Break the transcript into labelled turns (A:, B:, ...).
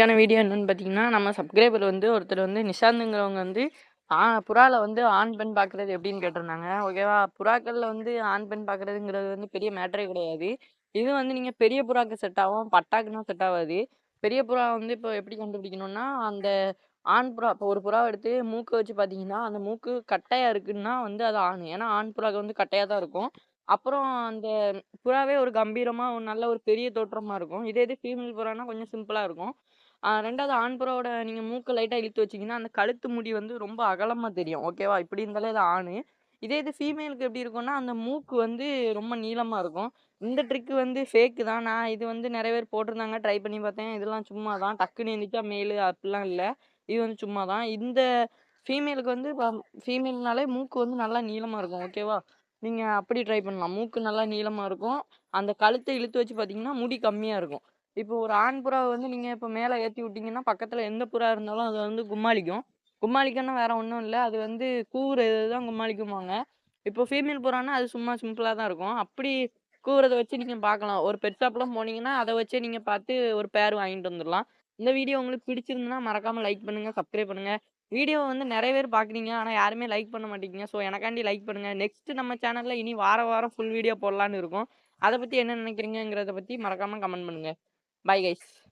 A: இன்னைக்கான வீடியோ என்னென்னு பார்த்தீங்கன்னா, நம்ம சப்ஸ்கிரைபர் வந்து ஒருத்தர் வந்து நிஷாந்துங்கிறவங்க வந்து ஆ புறாவில் வந்து ஆண், பெண் பார்க்குறது எப்படின்னு கேட்டிருந்தாங்க. ஓகேவா? புறாக்களில் வந்து ஆண், பெண் பார்க்குறதுங்கிறது வந்து பெரிய மேட்டரே கிடையாது. இது வந்து நீங்கள் பெரிய புறாக்கு செட் ஆகும். பட்டாக்குன்னா செட் ஆகாது பெரிய புறா வந்து இப்போ எப்படி கண்டுபிடிக்கணும்னா, அந்த ஆண் புறா இப்போ ஒரு புறாவை எடுத்து மூக்கை வச்சு பார்த்தீங்கன்னா, அந்த மூக்கு கட்டையாக இருக்குன்னா வந்து அது ஆண். ஏன்னா ஆண் புறாக்கு வந்து கட்டையாக தான் இருக்கும். அப்புறம் அந்த புறாவே ஒரு கம்பீரமாக ஒரு நல்ல ஒரு பெரிய தோற்றமாக இருக்கும். இதே இது ஃபீமேல் புறான்னா கொஞ்சம் சிம்பிளாக இருக்கும். ஆ 2வது ஆண் மூக்கு லைட்டாக இழுத்து வச்சீங்கன்னா, அந்த கழுத்து முடி வந்து ரொம்ப அகலமாக தெரியும். ஓகேவா? இப்படி இருந்தாலே அது ஆண் இதே இது ஃபீமேலுக்கு எப்படி இருக்கும்னா, அந்த மூக்கு வந்து ரொம்ப நீளமாக இருக்கும். இந்த ட்ரிக்கு வந்து ஃபேக்கு தான். நான் இது வந்து நிறைய பேர் போட்டிருந்தாங்க. ட்ரை பண்ணி பார்த்தேன். இதெல்லாம் சும்மா தான். டக்குன்னு எழுந்திரிச்சா மேலு அப்படிலாம் இல்லை இது வந்து சும்மா தான். இந்த ஃபீமேலுக்கு வந்து ப ஃபீமேல்னாலே மூக்கு வந்து நல்லா நீளமாக இருக்கும். ஓகேவா? நீங்கள் அப்படி ட்ரை பண்ணலாம். மூக்கு நல்லா நீளமாக இருக்கும். அந்த கழுத்தை இழுத்து வச்சு பார்த்தீங்கன்னா, முடி கம்மியாக இருக்கும். இப்போ ஒரு ஆண் புறாவை வந்து நீங்கள் இப்போ மேலே ஏற்றி விட்டீங்கன்னா, பக்கத்தில் எந்த புறா இருந்தாலும் அது வந்து கும்மாளிக்கும். கும்மாளிக்கம்னா வேறு ஒன்றும் இல்லை அது வந்து கூவுறது தான் கும்மாளிக்கும்பாங்க. இப்போ ஃபீமேல் புறான்னா அது சும்மா சிம்பிளாக தான் இருக்கும். அப்படி கூவுறதை வச்சு நீங்கள் பார்க்கலாம். ஒரு பெட் ஷாப்லாம் போனீங்கன்னா, அதை வச்சே நீங்கள் பார்த்து ஒரு பேர் வாங்கிட்டு வந்துடலாம் இந்த வீடியோ உங்களுக்கு பிடிச்சிருந்துன்னா மறக்காமல் லைக் பண்ணுங்கள் சப்ஸ்கிரைப் பண்ணுங்கள் வீடியோ வந்து நிறைய பேர் பார்க்குறீங்க. ஆனால் யாருமே லைக் பண்ண மாட்டேங்க ஸோ எனக்காண்டி லைக் பண்ணுங்கள் நெக்ஸ்ட் நம்ம சேனலில் இனி வாரம் வாரம் ஃபுல் வீடியோ போடலான்னு இருக்கோம். அதை பற்றி என்ன நினைக்கிறீங்கங்கிறத பற்றி மறக்காம கமெண்ட் பண்ணுங்கள் Bye, guys.